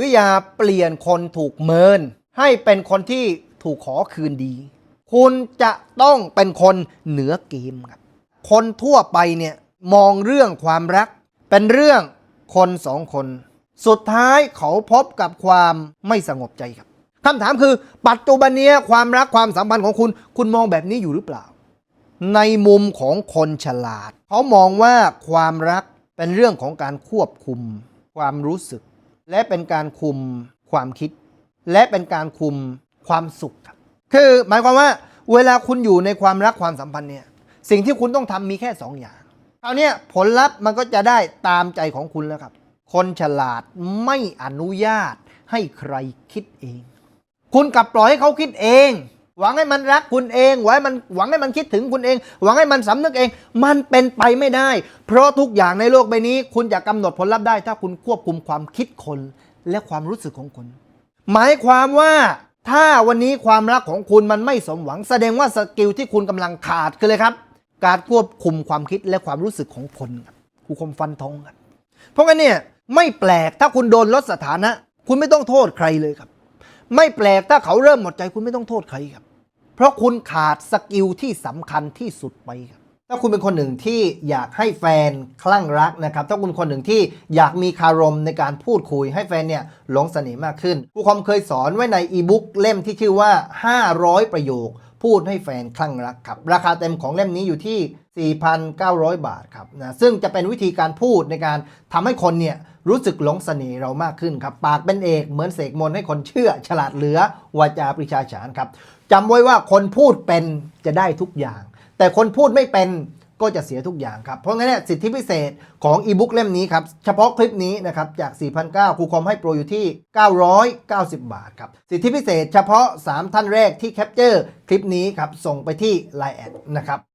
รือยาเปลี่ยนคนถูกเมิน ให้เป็นคนที่ถูกขอคืนดี คุณจะต้องเป็นคนเหนือเกมครับคนทั่วไปเนี่ยมองเรื่องความรัก เป็นเรื่องคนสองคน สุดท้ายเขาพบกับความไม่สงบใจครับคำถามคือปัจจุบันนี้ความรักความสัมพันธ์ของคุณ คุณมองแบบนี้อยู่หรือเปล่า ในมุมของคนฉลาด เขามองว่าความรักเป็นเรื่องของการควบคุม ความรู้สึก และเป็นการคุมความคิด และเป็นการคุมความสุขครับ คือหมายความว่าเวลาคุณอยู่ในความรักความสัมพันธ์เนี่ยสิ่งที่คุณต้องทำมีแค่สองอย่างคราวนี้ผลลัพธ์มันก็จะได้ตามใจของคุณแล้วครับ คนฉลาดไม่อนุญาตให้ใครคิดเอง คุณกลับปล่อยให้เขาคิดเอง หวังให้มันรักคุณเองหวังให้มันหวังให้มันคิดถึงคุณเอง หวังให้มันสำนึกเอง มันเป็นไปไม่ได้ เพราะทุกอย่างในโลกใบนี้ คุณจะกำหนดผลลัพธ์ได้ ถ้าคุณควบคุมความคิดคนและความรู้สึกของคน หมายความว่าถ้าวันนี้ความรักของคุณมันไม่สมหวัง แสดงว่าสกิลที่คุณกำลังขาดคือเลยครับ การควบคุมความคิดและความรู้สึกของคนครับครูคมฟันธงครับเพราะงั้นเนี่ยไม่แปลกถ้าคุณโดนลดสถานะ คุณไม่ต้องโทษใครเลยครับ ไม่แปลกถ้าเขาเริ่มหมดใจคุณไม่ต้องโทษใครครับ เพราะคุณขาดสกิลที่สำคัญที่สุดไปครับถ้าคุณเป็นคนหนึ่งที่อยากให้แฟนคลั่งรักนะครับ ถ้าคุณคนหนึ่งที่อยากมีคารมในการพูดคุยให้แฟนเนี่ยหลงเสน่ห์มากขึ้นครูคอมเคยสอนไว้ในอีบุ๊กเล่มที่ชื่อว่า 500 ประโยค พูดให้แฟนคลั่งรักครับ ราคาเต็มของเล่มนี้อยู่ที่ 4,900 บาทครับนะซึ่งจะเป็นวิธีการพูดในการทำให้คนเนี่ยรู้สึกหลงเสน่ห์เรามากขึ้นครับ ปากเป็นเอกเหมือนเสกมนให้คนเชื่อ ฉลาดเหลือวาจาปริชาฉานครับจำไว้ว่าคนพูดเป็นจะได้ทุกอย่าง แต่คนพูดไม่เป็น ก็จะเสียทุกอย่างครับ เพราะงั้นเนี่ยสิทธิพิเศษของอีบุ๊กเล่มนี้ครับ เฉพาะคลิปนี้นะครับ จาก 4,900ครูคอมให้โปรอยู่ที่ 990 บาทครับ สิทธิพิเศษเฉพาะ 3 ท่านแรกที่แคปเจอร์คลิปนี้ครับ ส่งไปที่ Line แอดนะครับ